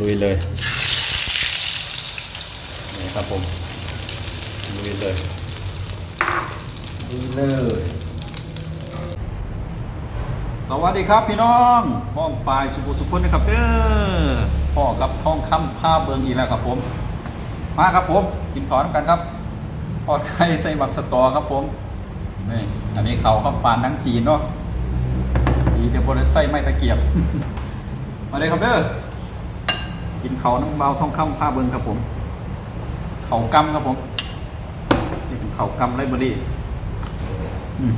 ลุยเลยนี่ครับผมลุยเลยลุยเลยสวัสดีครับพี่น้องพ้องปลายสุภุสุพนนะครับเด้อพ่อกับทองคำผ้าเบิงอีกแล้วครับผม มาครับผมกินขอน้ำกันครับทอดไข่ใส่บักสตอครับผมนี่อันนี้เขาข้าวปานนังจีนเนาะดีเดี๋ยวบริใส่ไม้ตะเกียบ มาเลยครับเด้อ กินเขาน้ำเบาท่องคำผ้าเบิงครับผม เขากำครับผมนี่เป็นเขากำไรเบอรี่อืม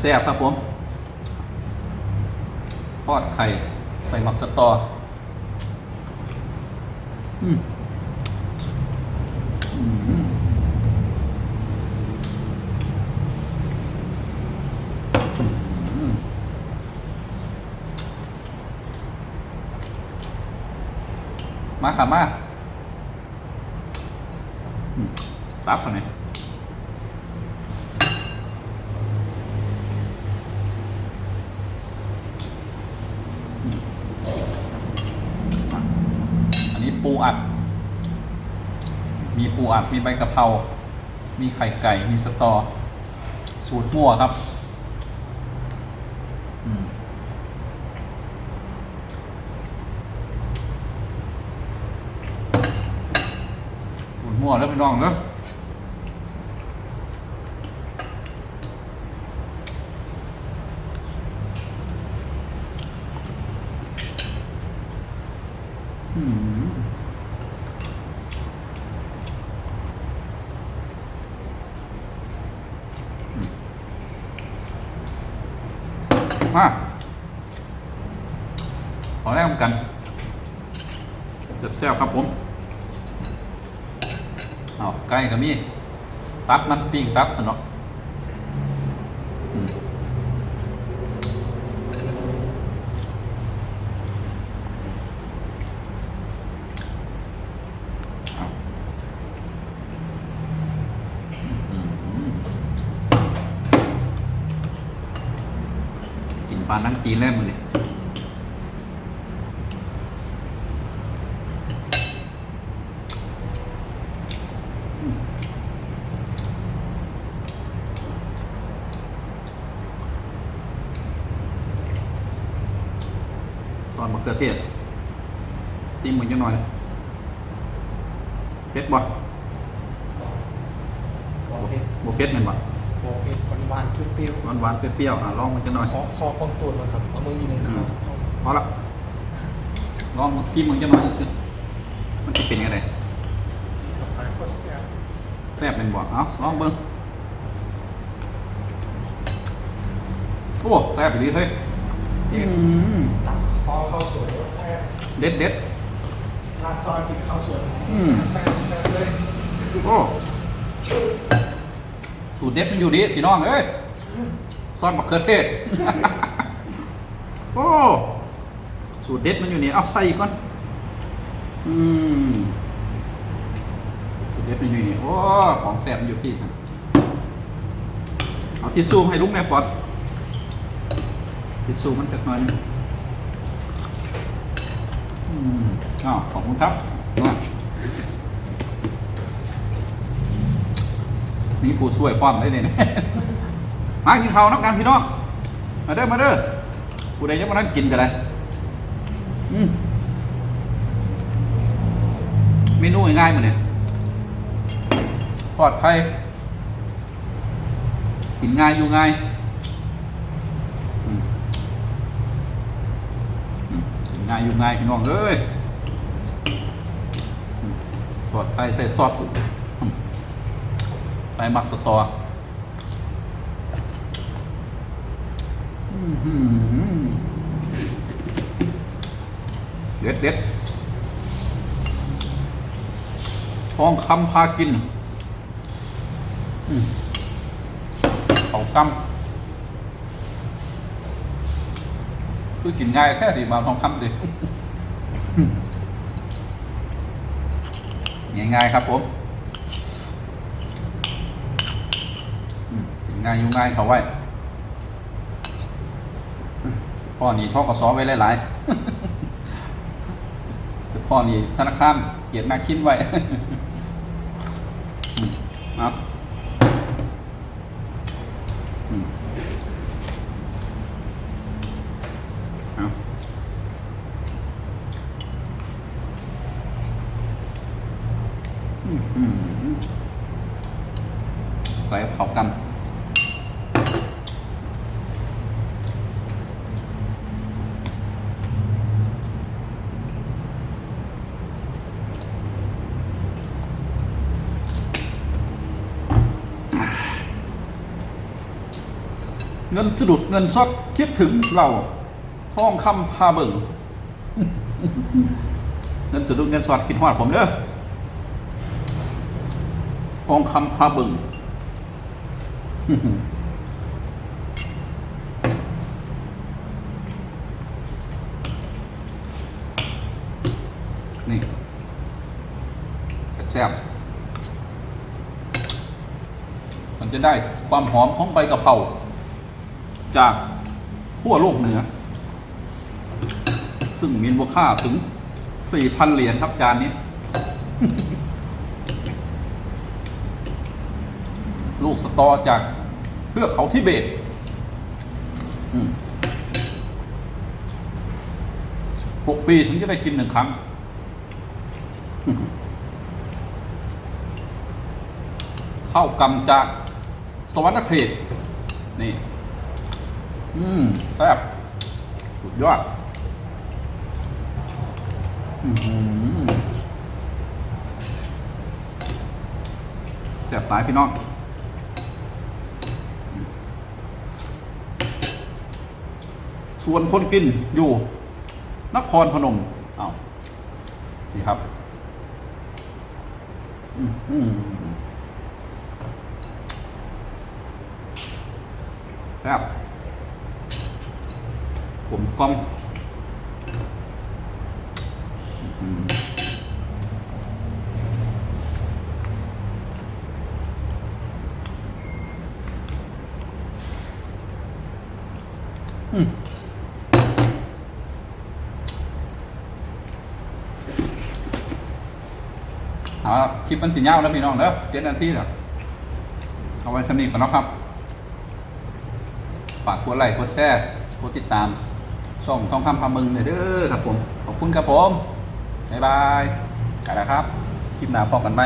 แซ่บครับผมทอดไข่ ใส่หมักสตอ อืม มาค่ะมาซับกันไหนอยอันนี้ปูอัด มีปูอัด มีใบกะเพรา มีไข่ไก่ มีสตอ สูตรมั่วครับ อืมั่วแล้วพี่น้องเนอะอืมมาขอแรกกันแซ่บๆครับผม เอาไก่กับมี ตับมันปิ้งตับสนอืมเอาอืมกินปลานั่งจีนเล่มมือนี่ ซอสมะเขือเทศซีมันจะหน่อยเผ็ดบ่บอกเผ็ดบ่เผ็ดแม่นบ่บอกเผ็ดหวานๆเปรี้ยวหวานหวานๆเปรี้ยวๆอะลองมันจะหน่อยๆขอขอปองตูนมาครับ เอามืออีกหนึ่งครับพอละลองซีมันจะหน่อยสิมันจะเป็นยังไงกับปลาโคตรแซ่บแซ่บเป็นบ่เอาลองเบิ่งโอ้แซ่บไปดีเฮ้ยอืมตักคอ ข้าวสวยแซ่บเด็ดเด็ดราดซอยกินข้าวสวยอืมแซ่บแซ่บเลยโอ้สูตรเด็ดมันอยู่ดีพี่น้องเอ้ยซอสมะเขือเทศ โอ้ สูตรเด็ดมันอยู่นี่ เอาใส่อีกก่อน อืม สูตรเด็ดมันอยู่นี่ โอ้ ของแซ่บมันอยู่พี่ เอาทิชชู่ให้ลุงแม่ปอดทิชชู่มันจะหน่อยหนึง อืมอ้าวขอบคุณครับมานี่ผู้ช่วยป้อมได้เลยนะมากินข้าวนักการพี่น้อง มาเด้อ มาเด้อผู้ใดยังมานั่งกินกันเลยอืมเมนูง่ายๆมาเนี่ยทอดไข่กินง่ายอยู่ง่ายอืมอืมกิน ง่ายอยู่ง่ายพี่น้องเอ้ยอืมทอดไข่ใส่ซอสใส่มักสตอเด็ดเด็ดทองคำพากินเขากำ คือกินง่ายแค่สิบาททองคำดิง่ายๆครับผมอืมง่ายยู่ง่ายเขาไว้พ่อนี่ทกสไว้หลายๆพ่อนี่ธนาคารเกียรตินาคินไว้ อืมเอาอืมเอาอืมอืมอืม ใส่เขากันเงินสะดุดเงินสดคิดถึงเราทองคำพาเบิ่งเงินสะดุดเงินสดคิดฮอดผมเด้อทองคำพาเบิ่ง นี่แซ่บๆมันจะได้ความหอมของใบกะเพราจากขั้วโลกเหนือ ซึ่งมีมูลค่าถึง 4,000 เหรียญครับจานนี้ ลูกสตอจากเทือกเขาทิเบตหกปีถึงจะได้กินหนึ่งครั้ง เข้ากำจากสวรรคเขต นี่ อืมแซ่บสุดยอดแซ่บสายพี่น้อง ส่วนคนกินอยู่ นครพนมเอานี่ครับแซ่บผมกล้องอืมอืม เอาคลิปมันสิยาวแล้วพี่น้องเด้อเจ็ดนาทีแล้วเอาไว้สำนีก่อนนะครับฝากกดไลค์กดแชร์กดติดตามส่องทองคำพามึงเลยด้อครับผม ขอบคุณครับผม บ๊ายบายไปแล้วครับ คลิปหน้าพบกันไหม